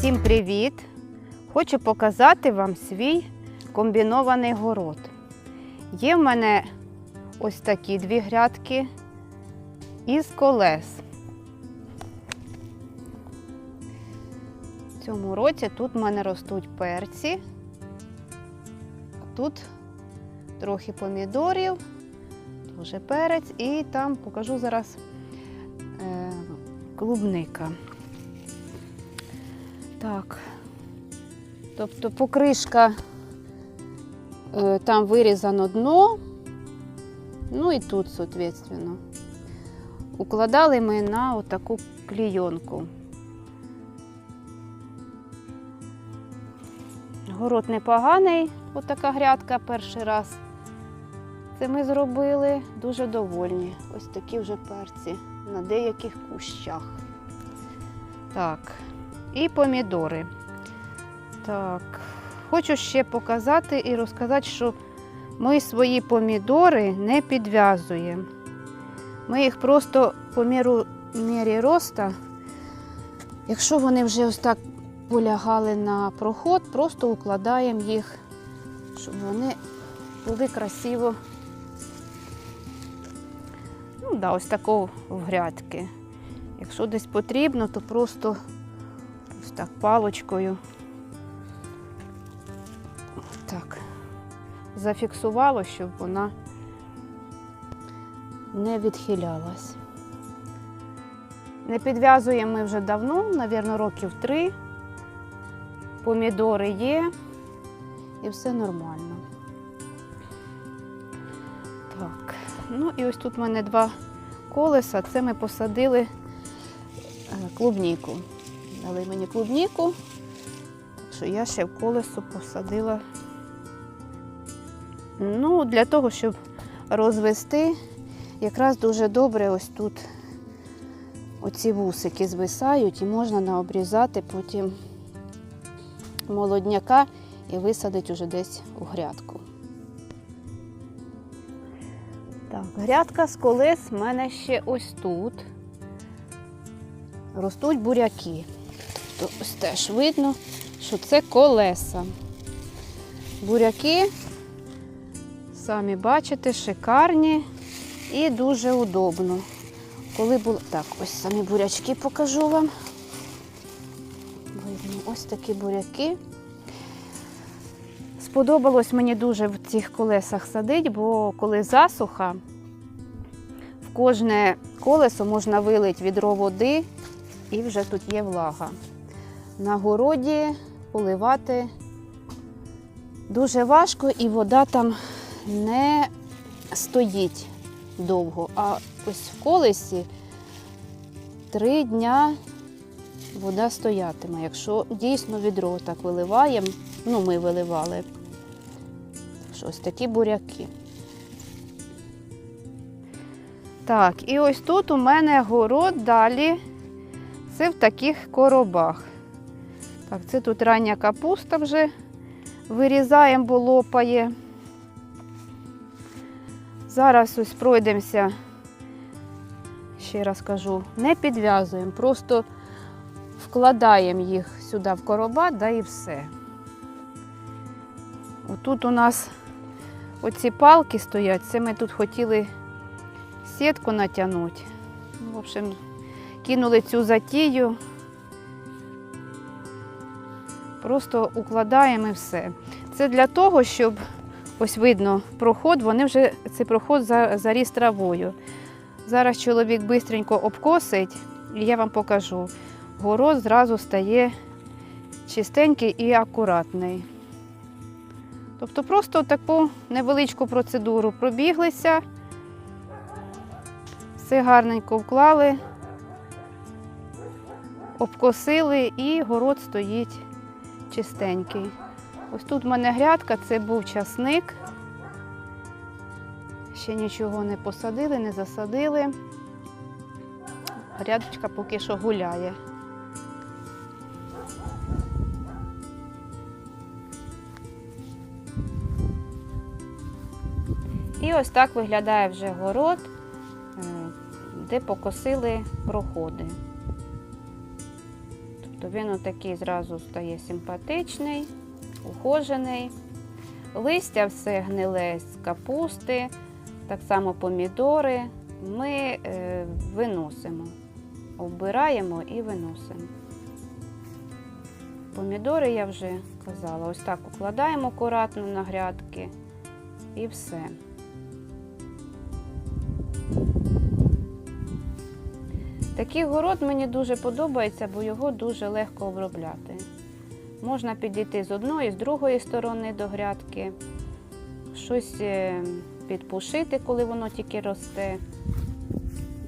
Всім привіт! Хочу показати вам свій комбінований город. Є в мене ось такі дві грядки із колес. В цьому році тут в мене ростуть перці, тут трохи помідорів, вже перець і там покажу зараз е, клубника. Так. Тобто покришка е, там вирізано дно, ну і тут, соответственно. Укладали ми на отаку клійонку. Город непоганий, отака грядка перший раз. Це ми зробили дуже довольні. Ось такі вже перці на деяких кущах. Так, і помідори. Так, хочу ще показати і розказати, що ми свої помідори не підв'язуємо. Ми їх просто по міру, мірі роста, якщо вони вже ось так полягали на проход, просто укладаємо їх, щоб вони були красиво. Ну, да, ось такого в грядки. Якщо десь потрібно, то просто так палочкою так зафіксувало, щоб вона не відхилялась. Не підв'язуємо ми вже давно, мабуть, років три. Помідори є і все нормально. Так, ну і ось тут в мене два колеса. Це ми посадили е, клубніку. Дали мені клубніку, що я ще в колесо посадила. Ну, для того, щоб розвести, якраз дуже добре ось тут оці вусики звисають і можна наобрізати потім молодняка і висадити вже десь у грядку. Так, грядка з колес в мене ще ось тут. Ростуть буряки. Ось теж видно, що це колеса. Буряки, самі бачите, шикарні і дуже удобно. Коли було... Так, ось самі бурячки покажу вам. Видно, ось такі буряки. Сподобалось мені дуже в цих колесах садити, бо коли засуха, в кожне колесо можна вилити відро води і вже тут є влага. На городі поливати дуже важко і вода там не стоїть довго. А ось в колесі три дня вода стоятиме. Якщо дійсно відро так виливаємо, ну ми виливали. Ось такі буряки. Так, і ось тут у мене город далі. Це в таких коробах. Так, це тут рання капуста вже вирізаємо, бо лопає. Зараз ось пройдемося, ще раз кажу, не підв'язуємо, просто вкладаємо їх сюди в короба, да і все. Отут у нас оці палки стоять, це ми тут хотіли сітку натягнути. Ну, В общем, кинули цю затію. Просто укладаємо все. Це для того, щоб ось видно проход, вони вже цей проход за- заріс травою. Зараз чоловік швидко обкосить, і я вам покажу. Город зразу стає чистенький і акуратний. Тобто просто таку невеличку процедуру пробіглися, все гарненько вклали, обкосили і город стоїть чистенький. Ось тут в мене грядка, це був часник. Ще нічого не посадили, не засадили. Грядочка поки що гуляє. І ось так виглядає вже город, де покосили проходи. То він отакий зразу стає симпатичний, ухожений. Листя все гниле з капусти, так само помідори. Ми е, виносимо, оббираємо і виносимо. Помідори я вже казала, ось так укладаємо акуратно на грядки і все. Такий город мені дуже подобається, бо його дуже легко обробляти. Можна підійти з одної, з другої сторони до грядки, щось е, підпушити, коли воно тільки росте.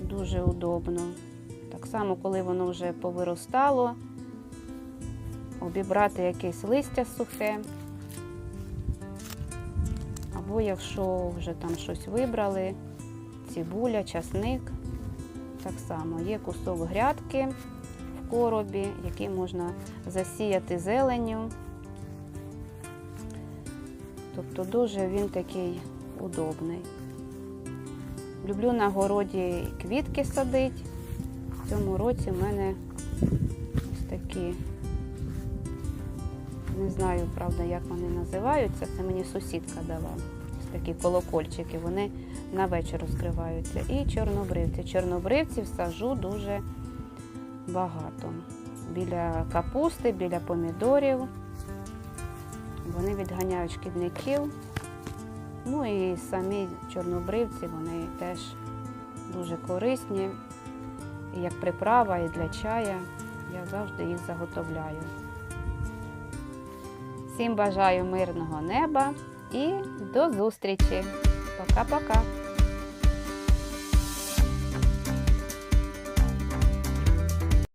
Дуже удобно. Так само, коли воно вже повиростало, обібрати якесь листя сухе. Або якщо вже там щось вибрали, цибуля, часник. Так само є кусок грядки в коробі, який можна засіяти зеленню. Тобто дуже він такий удобний. Люблю на городі квітки садити. В цьому році в мене ось такі, не знаю, правда, як вони називаються. Це мені сусідка дала. Такі колокольчики, вони на вечір розкриваються. І чорнобривці. Чорнобривців сажу дуже багато. Біля капусти, біля помідорів. Вони відганяють шкідників. Ну і самі чорнобривці, вони теж дуже корисні. І як приправа, і для чая. Я завжди їх заготовляю. Всім бажаю мирного неба і до зустрічі! Пока-пока!